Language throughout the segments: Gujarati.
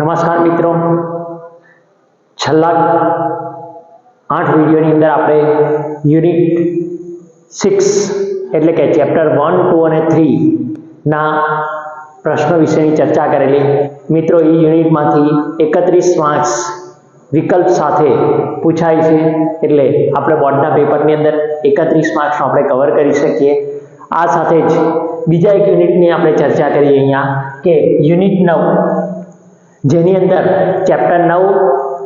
નમસ્કાર મિત્રો. છેલ્લા આઠ વિડીયોની અંદર આપણે યુનિટ સિક્સ એટલે કે ચેપ્ટર વન, ટુ અને થ્રીના પ્રશ્નો વિશેની ચર્ચા કરેલી. મિત્રો એ યુનિટમાંથી એકત્રીસ માર્ક્સ વિકલ્પ સાથે પૂછાય છે. એટલે આપણે બોર્ડના પેપરની અંદર એકત્રીસ માર્ક્સનો આપણે કવર કરી શકીએ. આ સાથે જ બીજા એક યુનિટની આપણે ચર્ચા કરીએ અહીંયા કે યુનિટ નવ જેની અંદર ચેપ્ટર નવ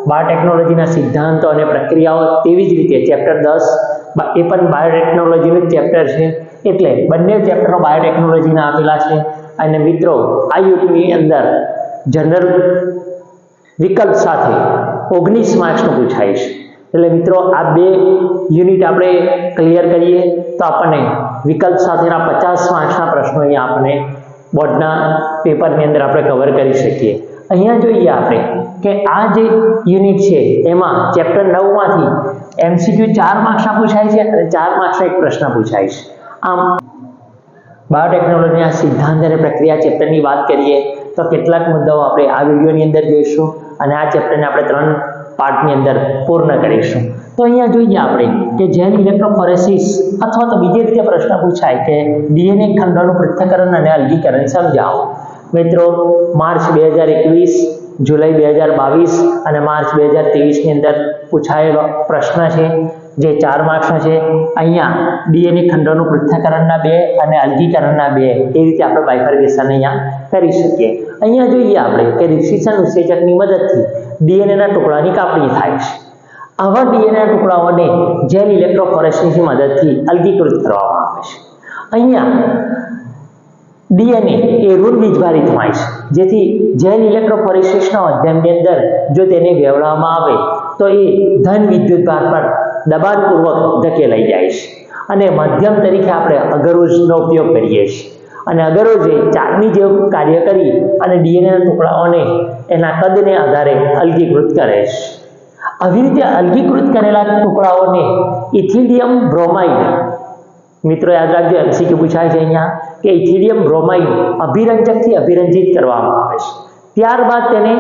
બાયોટેકનોલોજીના સિદ્ધાંતો અને પ્રક્રિયાઓ તેવી જ રીતે ચેપ્ટર દસ એ પણ બાયોટેકનોલોજીનું જ ચેપ્ટર છે. એટલે બંને ચેપ્ટરો બાયોટેકનોલોજીના આપેલા છે. અને મિત્રો, આ યુનિટની અંદર જનરલ વિકલ્પ સાથે ઓગણીસ માર્ક્સનું પૂછાય છે. એટલે મિત્રો, આ બે યુનિટ આપણે ક્લિયર કરીએ તો આપણને વિકલ્પ સાથેના પચાસ માર્ક્સના પ્રશ્નો અહીંયા આપણે બોર્ડના પેપરની અંદર આપણે કવર કરી શકીએ. અહીંયા જોઈએ આપણે કે આ જે યુનિટ છે, એમાં ચેપ્ટર નવમાંથી એમસીક્યુ ચાર માર્ક્સના પૂછાય છે અને ચાર માર્ક્સનો એક પ્રશ્ન પૂછાય છે. આમ બાયોટેકનોલોજીના સિદ્ધાંત અને પ્રક્રિયા ચેપ્ટરની વાત કરીએ તો કેટલાક મુદ્દાઓ આપણે આ વિડીયોની અંદર જોઈશું અને આ ચેપ્ટરને આપણે ત્રણ પાર્ટની અંદર પૂર્ણ કરીશું. તો અહીંયા જોઈએ આપણે કે જેમ ઇલેક્ટ્રોફોરેસિસ અથવા તો બીજી રીતે પ્રશ્ન પૂછાય કે ડીએનએ ખંડોનું પૃથ્થકરણ અને અલગીકરણ સમજાવો. મિત્રો, માર્ચ બે હજાર એકવીસ, જુલાઈ બે હજાર બાવીસ અને માર્ચ બે હજાર ત્રેવીસની અંદર પૂછાયેલો પ્રશ્ન છે, જે ચાર માર્ક્સનો છે. અહીંયા ડીએનએ ખંડોનું પૃથ્થકરણના બે અને અલગીકરણના બે, એ રીતે આપણે બાયફર્ગેશન અહીંયા કરી શકીએ. અહીંયા જોઈએ આપણે કે રિસિશન ઉત્સેચકની મદદથી ડીએનએના ટુકડાની કાપણી થાય છે. આવા ડીએનએના ટુકડાઓને જેલ ઇલેક્ટ્રોફોરેસિસની મદદથી અલગીકૃત કરવામાં આવે છે. અહીંયા ડીએનએ એ ઋણ વિજભારિત હોય છે. જેથી જેલ ઇલેક્ટ્રોફોરેસિસના અધ્યયનની અંદર જો તેને વેવડાવવામાં આવે, તો એ ધન વિદ્યુત ભાર પર દબાણપૂર્વક ધકેલાઈ જાય છે. અને માધ્યમ તરીકે આપણે અગરોજનો ઉપયોગ કરીએ છીએ. અને અગરોજે ચારની જેવું કાર્ય કરી અને ડીએનએના ટુકડાઓને એના કદને આધારે અલગીકૃત કરે છે. આવી રીતે અલગીકૃત કરેલા ટુકડાઓને ઇથિલિયમ બ્રોમાઇડ મિત્રો યાદ રાખજો એમસીક્યુ પૂછાય છે અહીંયા કે ઇથિલિયમ બ્રોમાઇડ અભિરંજકથી અભિરંજિત કરવામાં આવે છે. ત્યારબાદ તેને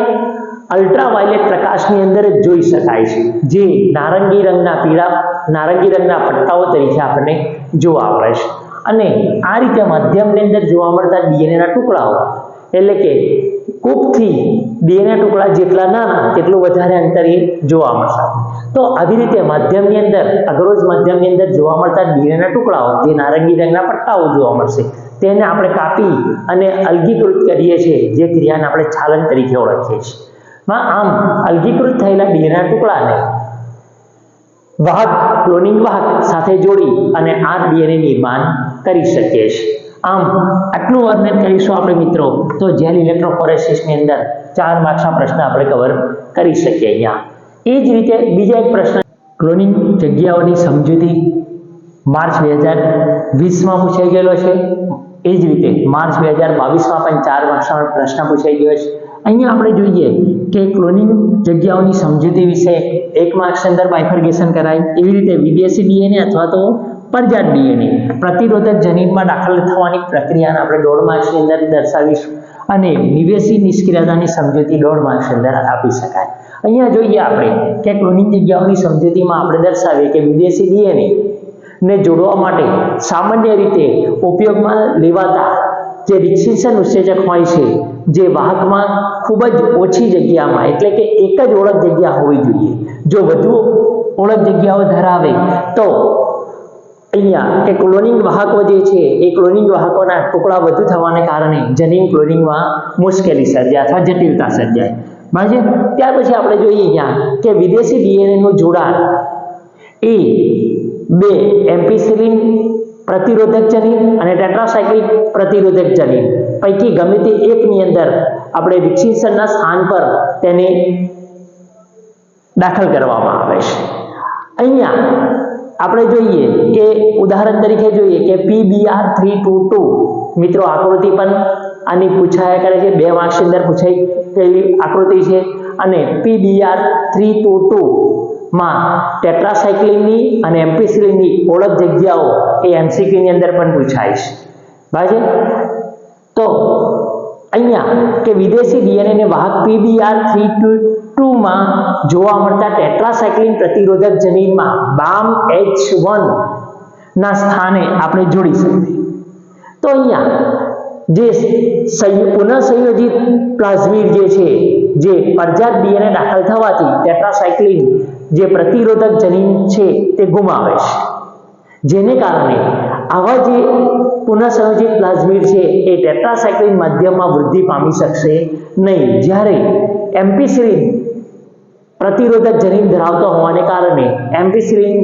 અલ્ટ્રાવાયોલેટ પ્રકાશની અંદર જ જોઈ શકાય છે, જે નારંગી રંગના પીળા, નારંગી રંગના પટ્ટાઓ તરીકે આપણને જોવા મળે છે. અને આ રીતે માધ્યમની અંદર જોવા મળતા ડીએનએના ટુકડાઓ એટલે કે કૂપથી ડીએનએ ટુકડા જેટલા નાના, તેટલું વધારે અંતરે જોવા મળશે તો આવી રીતે માધ્યમની અંદર, અગરોજ માધ્યમની અંદર જોવા મળતા ડીએનએના ટુકડાઓ, જે નારંગી રંગના પટ્ટાઓ જોવા મળશે, તેને આપણે કાપી અને અલગીકૃત કરીએ છીએ, જે ક્રિયાને આપણે છાલન તરીકે ઓળખીએ છીએ. આમ અલગીકૃત થયેલા ડીએનએના ટુકડાને વાહક, ક્લોનિંગ વાહક સાથે જોડી અને આ ડીએનએ નિર્માણ કરી શકીએ છીએ. આમ, આટલું વર્ણન કરીશું આપણે મિત્રો, તો જેલ ઇલેક્ટ્રોફોરેસિસની અંદર ચાર માર્ક્સના પ્રશ્ન આપણે કવર કરી શકીએ અહીંયા. એ જ રીતે બીજા એક પ્રશ્ન, ક્લોનિંગ જગ્યાઓની સમજૂતી માર્ચ બે હજાર વીસમાં પૂછાઈ ગયેલો છે. એ જ રીતે માર્ચ બે હજાર બાવીસમાં પણ ચાર માર્ક્સનો પ્રશ્ન પૂછાઈ ગયો છે. અહીંયા આપણે જોઈએ કે ક્લોનિંગ જગ્યાઓની સમજૂતી વિશે એક માર્ક્સ અંદર બાયફર્ગેશન કરાય. એવી રીતે વિદેશી ડીએનએ અથવા તો પરજાત ડીએનએ પ્રતિરોધક જનીનમાં દાખલ થવાની પ્રક્રિયાને આપણે દોઢ માર્ક્સની અંદર દર્શાવીશું અને નિવેશી નિષ્ક્રિયતાની સમજૂતી દોઢ માર્ક્સ અંદર આપી શકાય. અહીંયા જોઈએ આપણે કે ક્લોનિંગ જગ્યાઓની સમજૂતીમાં આપણે દર્શાવીએ કે વિદેશી ડીએનએ ને જોડવા માટે સામાન્ય રીતે ઉપયોગમાં લેવાતા જે રિક્સિશન ઉત્સેચક હોય છે, જે વાહકમાં ખૂબ જ ઓછી જગ્યામાં, એટલે કે એક જ ઓળખ જગ્યા હોવી જોઈએ. જો વધુ ઓળખ જગ્યાઓ ધરાવે તો અહીંયા કે ક્લોનિંગ વાહકો જે છે, એ ક્લોનિંગ વાહકોના ટુકડા વધુ થવાને કારણે જનીન ક્લોનિંગમાં મુશ્કેલી સર્જાય અથવા જટિલતા સર્જાય. બરાબર ત્યાર પછી આપણે જોઈએ અહીંયા કે વિદેશી ડીએનએનું જોડાણ. એ બે એમ્પિસિલિન પ્રતિરોધક જનીન અને ટેટ્રાસાયક્લિક પ્રતિરોધક જનીન. પૈકી ગમે તે એકની અંદર આપણે રિક્સિશનના સ્થાન પર તેને દાખલ કરવામાં આવે છે. અહીંયા આપણે જોઈએ કે ઉદાહરણ તરીકે જોઈએ કે પીબીઆર થ્રી ટુ ટુ મિત્રો, આકૃતિ પણ આની પૂછાયા કરે છે, બે માર્ક્સની અંદર પૂછાઈ ગયેલી આકૃતિ છે. અને પીબીઆર થ્રી ટુ ટુ માં ટેટ્રાસાયક્લિનની અને એમ્પિસિલિનની ઓળખ જગ્યાઓ એ એમસીક્યુની અંદર પણ પૂછાય છે. બરાબર તો અહીંયા કે વિદેશી ડીએનએ ને વાહક પીડીઆર થ્રી ટુ ટુમાં જોવા મળતા ટેટ્રાસાયક્લિન પ્રતિરોધક જનીનમાં બામ એચ વન ના સ્થાને આપણે જોડી શકીએ. તો અહીંયા જે પુનઃસંયોજિત પ્લાઝમિડ જે છે, જે પરજાત ડીએનએ દાખલ થવાથી ટેટ્રાસાયક્લિન જે પ્રતિરોધક જનીન છે તે ગુમાવે છે. જેને કારણે આવા જે પુનઃસંયોજિત પ્લાઝમિડ છે એ ટેટ્રાસાયક્લિન માધ્યમમાં વૃદ્ધિ પામી શકશે નહીં. જ્યારે એમ્પિસિલિન પ્રતિરોધક જનીન ધરાવતો હોવાને કારણે એમ્પિસિલિન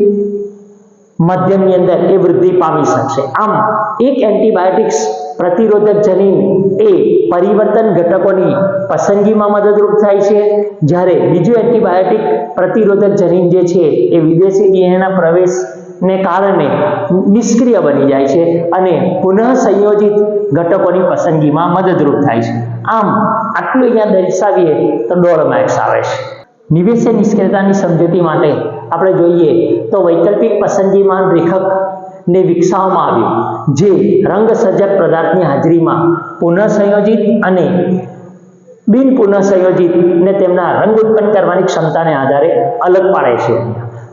મધ્યમની અંદર એ વૃદ્ધિ પામી શકશે. આમ, એક એન્ટીબાયોટિક્સ પ્રતિરોધક જનીન એ પરિવર્તન ઘટકોની પસંદગીમાં મદદરૂપ થાય છે. જ્યારે બીજું એન્ટીબાયોટિક પ્રતિરોધક જનીન જે છે એ વિદેશી ડીએનએના પ્રવેશને કારણે નિષ્ક્રિય બની જાય છે અને પુનઃ સંયોજિત ઘટકોની પસંદગીમાં મદદરૂપ થાય છે. આમ, આટલું અહીંયા દર્શાવીએ તો દોઢ માર્ક્સ આવે છે. નિવેશ્ય નિષ્ક્રિયતાની સમજૂતી માટે આપણે જોઈએ તો વૈકલ્પિક પસંદગીમાં રેખકને વિકસાવવામાં આવ્યું, જે રંગસર્જક પદાર્થની હાજરીમાં પુનઃસંયોજિત અને બિન પુનઃસંયોજિત ને તેમના રંગ ઉત્પન્ન કરવાની ક્ષમતાને આધારે અલગ પાડે છે.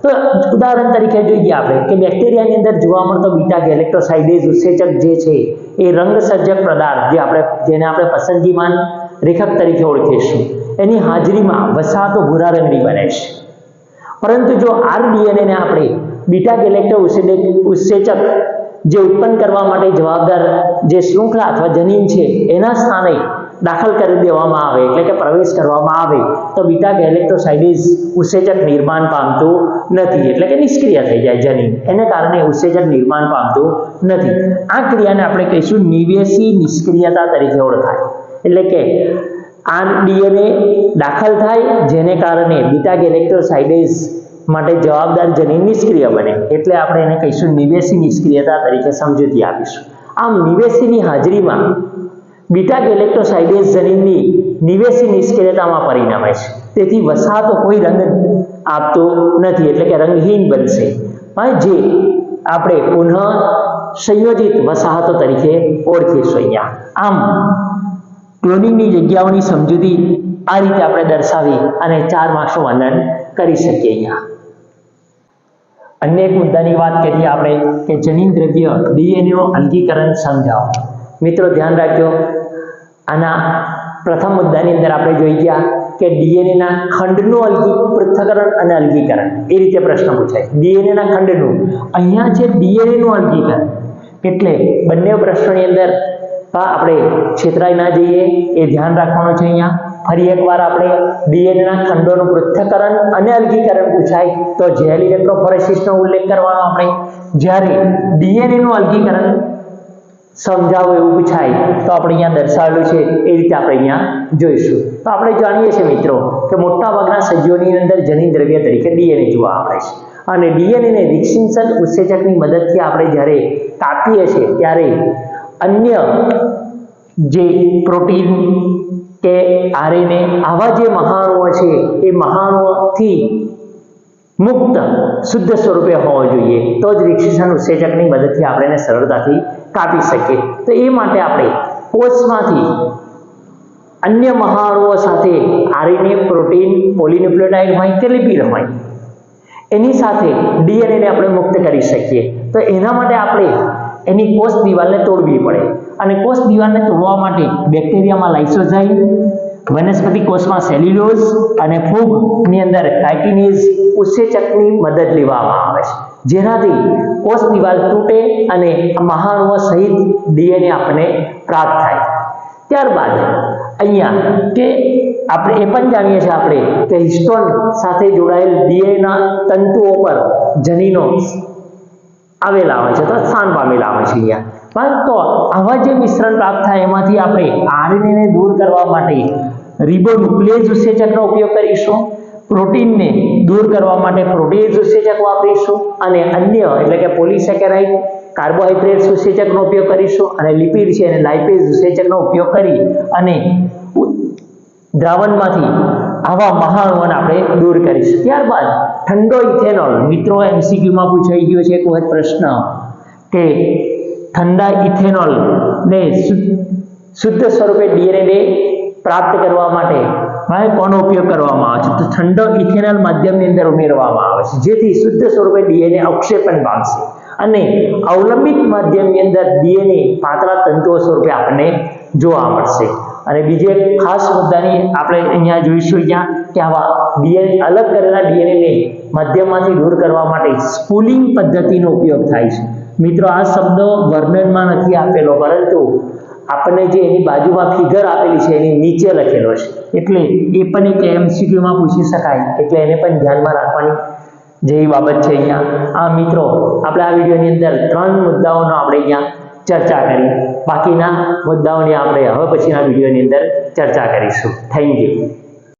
તો ઉદાહરણ તરીકે જોઈએ આપણે કે બેક્ટેરિયાની અંદર જોવા મળતો બીટા ગેલેક્ટોસાઇડેઝ ઉત્સેચક જે છે એ રંગસર્જક પદાર્થ જે આપણે, જેને આપણે પસંદગીમાન રેખક તરીકે ઓળખીશું. એની હાજરીમાં વસાહતો ભૂરા રંગની બને છે. પરંતુ જો આર ડીએનએને આપણે બીટા ગેલેક્ટો ઉત્સેચક જે ઉત્પન્ન કરવા માટે જવાબદાર જે શૃંખલા અથવા જનીન છે, એના સ્થાને દાખલ કરી દેવામાં આવે, એટલે કે પ્રવેશ કરવામાં આવે, તો બીટા ગેલેક્ટોસાઇડિસ ઉત્સેચક નિર્માણ પામતું નથી, એટલે કે નિષ્ક્રિય થઈ જાય જનીન. એને કારણે ઉત્સેચક નિર્માણ પામતું નથી. આ ક્રિયાને આપણે કહીશું નિવેશી નિષ્ક્રિયતા તરીકે ઓળખાય. એટલે કે આ ડીએનએ દાખલ થાય જેને કારણે બીટા ગેલેક્ટોસાઇડેઝ માટે જવાબદાર જનીન નિષ્ક્રિય બને, એટલે આપણે એને કહીશું નિવેશી નિષ્ક્રિયતા તરીકે સમજૂતી આપીશું. આમ નિવેશીની હાજરીમાં બીટા ગેલેક્ટોસાઇડેઝ જનીનની નિવેશી નિષ્ક્રિયતામાં પરિણમે છે. તેથી વસાહતો કોઈ રંગ આપતો નથી, એટલે કે રંગહીન બનશે. પણ જે આપણે પુનઃ સંયોજિત વસાહતો તરીકે ઓળખીશું અહીંયા. આમ ક્લોનિંગની જગ્યાઓની સમજૂતી આ રીતે આપણે દર્શાવી અને ચાર માર્ક્સનું વર્ણન કરી શકીએ અહીંયા. અન્ય એક મુદ્દાની વાત કરીએ આપણે કે જનીન દ્રવ્ય ડીએનએનું અલગીકરણ સમજાવો. મિત્રો, ધ્યાન રાખજો, આના પ્રથમ મુદ્દાની અંદર આપણે જોઈ ગયા કે ડીએનએના ખંડનું અલગી, પૃથ્થકરણ અને અલગીકરણ. એ રીતે પ્રશ્ન પૂછાય. ડીએનએના ખંડનું. અહીંયા છે ડીએનએનું અલગીકરણ, એટલે બંને પ્રશ્નોની અંદર આપણે છેતરાઈ ના જઈએ, એ ધ્યાન રાખવાનું છે અહીંયા. ફરી એકવાર આપણે ડીએનએના ખંડોનું પૃથ્થકરણ અને અલગીકરણ પૂછાય. તો જેલ ઇલેક્ટ્રોફોરેસિસનો ઉલ્લેખ કરવાનો આપણે. જ્યારે ડીએનએનું અલગીકરણ સમજાવો એવું પૂછાય, તો આપણે અહીંયા દર્શાવેલું છે, એ રીતે આપણે અહીંયા જોઈશું. તો આપણે જાણીએ છીએ મિત્રો કે મોટાભાગના સજીવોની અંદર જનીન દ્રવ્ય તરીકે ડીએનએ જોવા મળે છે. અને ડીએનએને રિક્સિન્સન ઉત્સેચકની મદદથી આપણે જ્યારે કાપીએ છીએ, ત્યારે અન્ય જે પ્રોટીન કે આરએનએ આવા જે મહાણુઓ છે, એ મહાણુઓથી મુક્ત, શુદ્ધ સ્વરૂપે હોવો જોઈએ. તો જ રિક્સિશન ઉત્સેચકની મદદથી આપણે સરળતાથી કાપી શકીએ. તો એ માટે આપણે કોષમાંથી અન્ય મહાણુઓ સાથે આરએનએ પ્રોટીન પોલિન્યુક્લિયોટાઇડ હોય કે લિપિડ હોય, એની સાથે ડીએનએને આપણે મુક્ત કરી શકીએ. તો એના માટે આપણે એની કોષ દિવાલને તોડવી પડે. અને કોષ દિવાલને તોડવા માટે બેક્ટેરિયામાં લાઇસોઝાઇમ વનસ્પતિ કોષમાં સેલ્યુલોઝ અને ફૂગની અંદર કાઇટિનીઝ ઉત્સેચકની મદદ લેવામાં આવે છે. જેનાથી કોષ દિવાલ તૂટે અને મહાણુઓ સહિત ડીએનએ આપણને પ્રાપ્ત થાય. ત્યારબાદ અહીંયા કે આપણે એ પણ જાણીએ છીએ આપણે કે હિસ્ટોન સાથે જોડાયેલ ડીએના તંતુઓ પર જનીનો આવેલા હોય છે, તો સ્થાન પામેલા હોય છે અહીંયા. પરંતુ આવા જે મિશ્રણ પ્રાપ્ત થાય એમાંથી આપણે આરએનએને દૂર કરવા માટે રિબોન્યુક્લિયેઝ ઉત્સેચકનો ઉપયોગ કરીશું, પ્રોટીનને દૂર કરવા માટે પ્રોટીન ઉત્સેચક વાપરીશું, અને અન્ય એટલે કે પોલિસેકેરાઇડ કાર્બોહાઈડ્રેટ્સ ઉત્સેચકનો ઉપયોગ કરીશું, અને લિપિડ છે અને લાઇપેઝ ઉત્સેચકનો ઉપયોગ કરી અને દ્રાવણમાંથી આવા મહાણુઓને આપણે દૂર કરીશું. ત્યારબાદ ઠંડો ઇથેનોલ મિત્રો એમસીક્યુમાં પૂછાઈ ગયો છે એક વખત પ્રશ્ન. કે ઠંડા ઇથેનોલ ને શુદ્ધ સ્વરૂપે ડીએનએ પ્રાપ્ત કરવા માટે હવે કોનો ઉપયોગ કરવામાં આવે છે? તો ઠંડો ઇથેનોલ માધ્યમની અંદર ઉમેરવામાં આવે છે. જેથી શુદ્ધ સ્વરૂપે ડીએનએ અવક્ષેપણ પામશે. અને અવલંબિત માધ્યમની અંદર ડીએનએ પાતળા તંતુઓ સ્વરૂપે આપણને જોવા મળશે. અને બીજી એક ખાસ મુદ્દાની આપણે અહીંયા જોઈશું અહીંયા કે આવા ડીએનએ અલગ કરેલા ડીએનએને માધ્યમમાંથી દૂર કરવા માટે સ્પૂલિંગ પદ્ધતિનો ઉપયોગ થાય છે. મિત્રો, આ શબ્દો વર્ણનમાં નથી આપેલો, પરંતુ આપણને જે એની બાજુમાં ફિગર આપેલી છે, એની નીચે લખેલો છે. એટલે એ પણ એક એમસીક્યુમાં પૂછી શકાય, એટલે એને પણ ધ્યાનમાં રાખવાની જેવી બાબત છે અહીંયા. આ મિત્રો, આપણે આ વિડીયોની અંદર ત્રણ મુદ્દાઓનો આપણે અહીંયા ચર્ચા કરી. બાકીના મુદ્દાઓની આપણે હવે પછીના વિડીયોની અંદર ચર્ચા કરીશું. Thank you